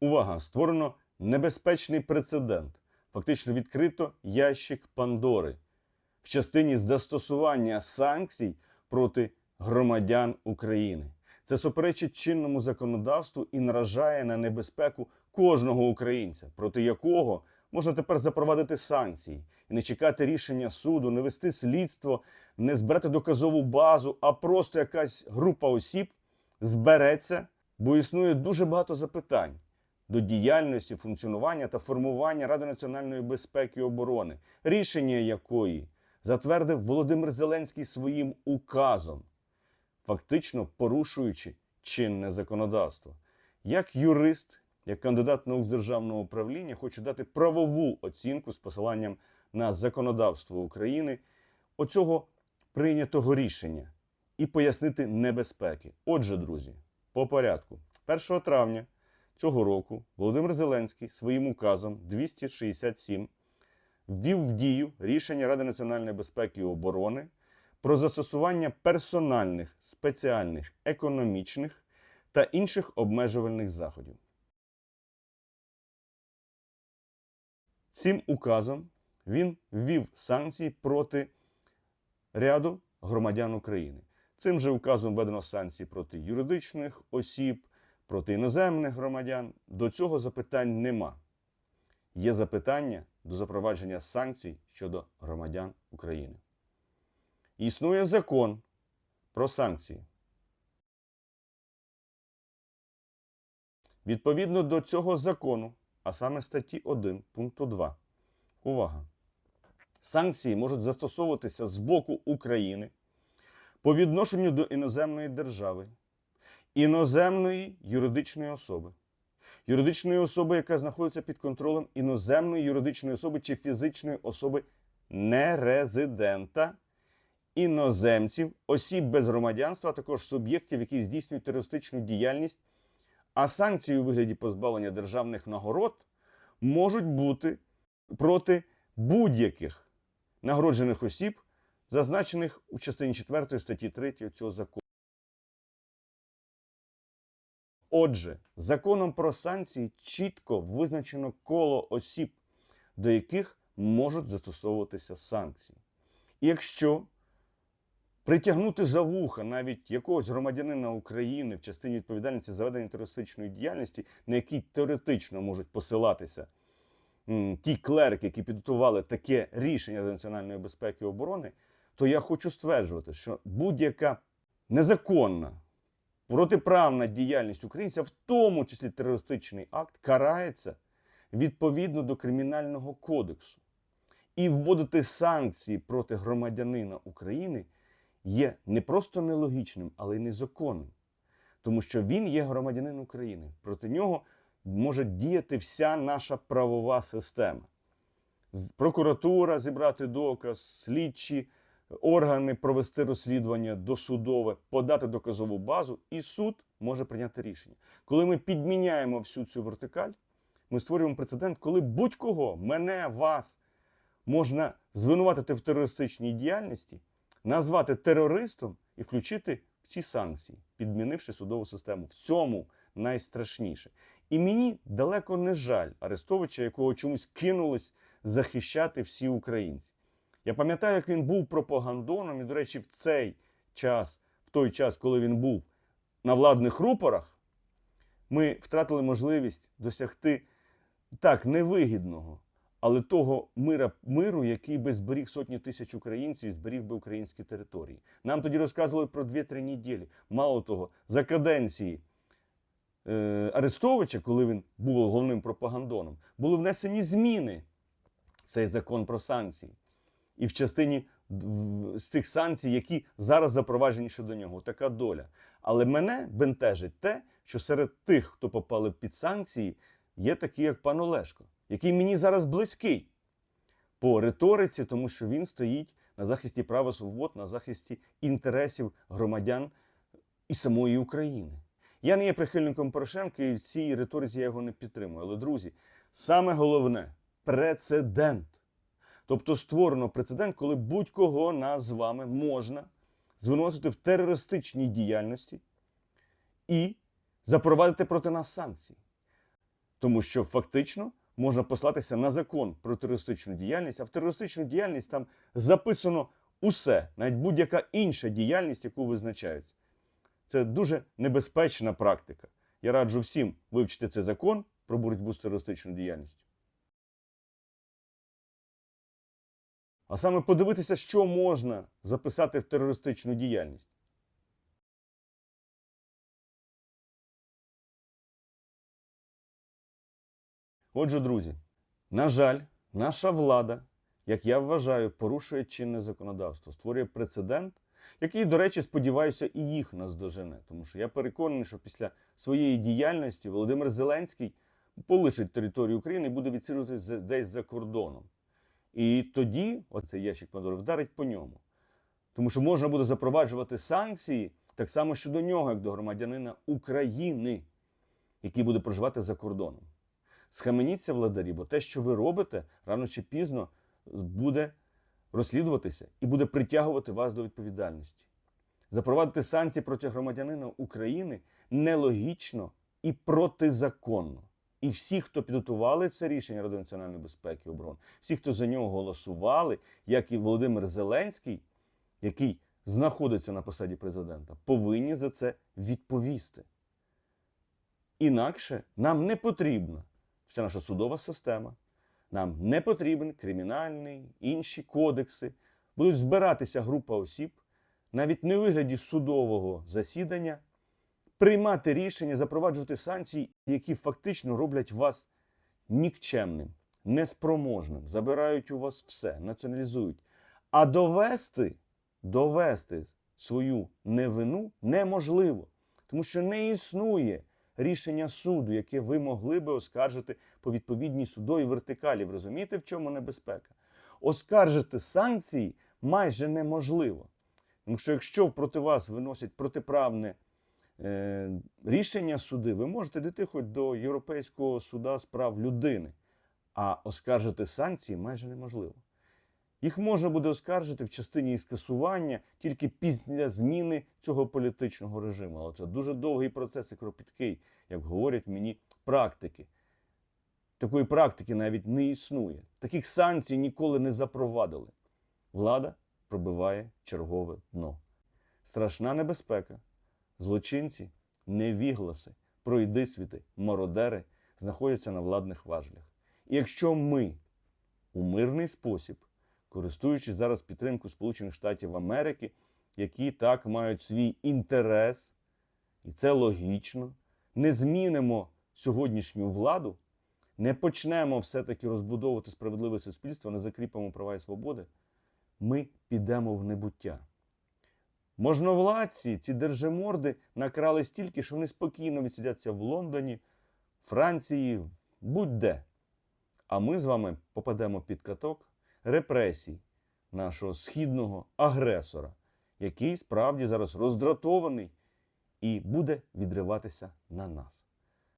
Увага! Створено небезпечний прецедент. Фактично відкрито ящик Пандори в частині застосування санкцій проти громадян України. Це суперечить чинному законодавству і наражає на небезпеку кожного українця, проти якого можна тепер запровадити санкції і не чекати рішення суду, не вести слідство, не збирати доказову базу, а просто якась група осіб збереться, бо існує дуже багато запитань до діяльності, функціонування та формування Ради національної безпеки і оборони, рішення якої затвердив Володимир Зеленський своїм указом, фактично порушуючи чинне законодавство. Як юрист, як кандидат наук з державного управління, хочу дати правову оцінку з посиланням на законодавство України оцього прийнятого рішення і пояснити небезпеки. Отже, друзі, по порядку, 1 травня цього року Володимир Зеленський своїм указом 267 ввів в дію рішення Ради національної безпеки і оборони про застосування персональних, спеціальних, економічних та інших обмежувальних заходів. Цим указом він ввів санкції проти ряду громадян України. Цим же указом введено санкції проти юридичних осіб, проти іноземних громадян. До цього запитань нема. Є запитання до запровадження санкцій щодо громадян України. Існує закон про санкції. Відповідно до цього закону, а саме статті 1 пункту 2. Увага! Санкції можуть застосовуватися з боку України по відношенню до іноземної держави, іноземної юридичної особи, юридичної особи, яка знаходиться під контролем іноземної юридичної особи чи фізичної особи нерезидента, іноземців, осіб без громадянства, а також суб'єктів, які здійснюють терористичну діяльність, а санкції у вигляді позбавлення державних нагород можуть бути проти будь-яких нагороджених осіб, зазначених у частині 4 статті 3 цього закону. Отже, законом про санкції чітко визначено коло осіб, до яких можуть застосовуватися санкції. І якщо притягнути за вуха навіть якогось громадянина України в частині відповідальності за ведення терористичної діяльності, на який теоретично можуть посилатися ті клерики, які підготували таке рішення Ради національної безпеки і оборони, то я хочу стверджувати, що будь-яка незаконна протиправна діяльність українця, в тому числі терористичний акт, карається відповідно до Кримінального кодексу. І вводити санкції проти громадянина України є не просто нелогічним, але й незаконним. Тому що він є громадянин України. Проти нього може діяти вся наша правова система. Прокуратура зібрати доказ, слідчі органи провести розслідування досудове, подати доказову базу, і суд може прийняти рішення. Коли ми підміняємо всю цю вертикаль, ми створюємо прецедент, коли будь-кого, мене, вас, можна звинуватити в терористичній діяльності, назвати терористом і включити в ці санкції, підмінивши судову систему. В цьому найстрашніше. І мені далеко не жаль Арестовича, якого чомусь кинулись захищати всі українці. Я пам'ятаю, як він був пропагандоном, і, до речі, в цей час, в той час, коли він був на владних рупорах, ми втратили можливість досягти так невигідного, але того мира, миру, який би зберіг сотні тисяч українців і зберіг би українські території. Нам тоді розказували про 2-3 неділі. Мало того, за каденції е, Арестовича, коли він був головним пропагандоном, були внесені зміни в цей закон про санкції. І в частині з цих санкцій, які зараз запроваджені щодо нього, така доля. Але мене бентежить те, що серед тих, хто попали під санкції, є такі, як пан Олешко, який мені зараз близький по риториці, тому що він стоїть на захисті права свобод, на захисті інтересів громадян і самої України. Я не є прихильником Порошенка, і в цій риториці я його не підтримую. Але, друзі, саме головне прецедент. Тобто створено прецедент, коли будь-кого нас з вами можна звинуватити в терористичній діяльності і запровадити проти нас санкції. Тому що фактично можна послатися на закон про терористичну діяльність, а в терористичну діяльність там записано усе, навіть будь-яка інша діяльність, яку визначають. Це дуже небезпечна практика. Я раджу всім вивчити цей закон про боротьбу з терористичною діяльністю. А саме подивитися, що можна записати в терористичну діяльність. Отже, друзі, на жаль, наша влада, як я вважаю, порушує чинне законодавство, створює прецедент, який, до речі, сподіваюся, і їх наздожене. Тому що я переконаний, що після своєї діяльності Володимир Зеленський полишить територію України і буде відсиджуватися десь за кордоном. І тоді оцей ящик Пандори вдарить по ньому. Тому що можна буде запроваджувати санкції так само щодо нього, як до громадянина України, який буде проживати за кордоном. Схаменіться, владарі, бо те, що ви робите, рано чи пізно буде розслідуватися і буде притягувати вас до відповідальності. Запровадити санкції проти громадянина України нелогічно і протизаконно. І всі, хто підготували це рішення Ради національної безпеки і оборони, всі, хто за нього голосували, як і Володимир Зеленський, який знаходиться на посаді президента, повинні за це відповісти. Інакше нам не потрібна вся наша судова система, нам не потрібен кримінальний, інші кодекси. Будуть збиратися група осіб, навіть не у вигляді судового засідання, приймати рішення, запроваджувати санкції, які фактично роблять вас нікчемним, неспроможним, забирають у вас все, націоналізують. А довести, довести свою невину неможливо, тому що не існує рішення суду, яке ви могли би оскаржити по відповідній судовій вертикалі. Ви розумієте, в чому небезпека? Оскаржити санкції майже неможливо. Тому що якщо проти вас виносять протиправне рішення суди, ви можете дійти хоч до Європейського суда з прав людини, а оскаржити санкції майже неможливо. Їх можна буде оскаржити в частині і скасування тільки після зміни цього політичного режиму. Але це дуже довгий процес і кропіткий, як говорять мені практики. Такої практики навіть не існує. Таких санкцій ніколи не запровадили. Влада пробиває чергове дно. Страшна небезпека. Злочинці, невігласи, пройдисвіти, мародери знаходяться на владних важлях. І якщо ми у мирний спосіб користуючись зараз підтримкою Сполучених Штатів Америки, які так мають свій інтерес, і це логічно, не змінимо сьогоднішню владу, не почнемо все-таки розбудовувати справедливе суспільство, не закріпимо права і свободи, ми підемо в небуття. Можновладці, ці держиморди накрали стільки, що вони спокійно відсидяться в Лондоні, Франції, будь-де. А ми з вами попадемо під каток репресій нашого східного агресора, який справді зараз роздратований і буде відриватися на нас.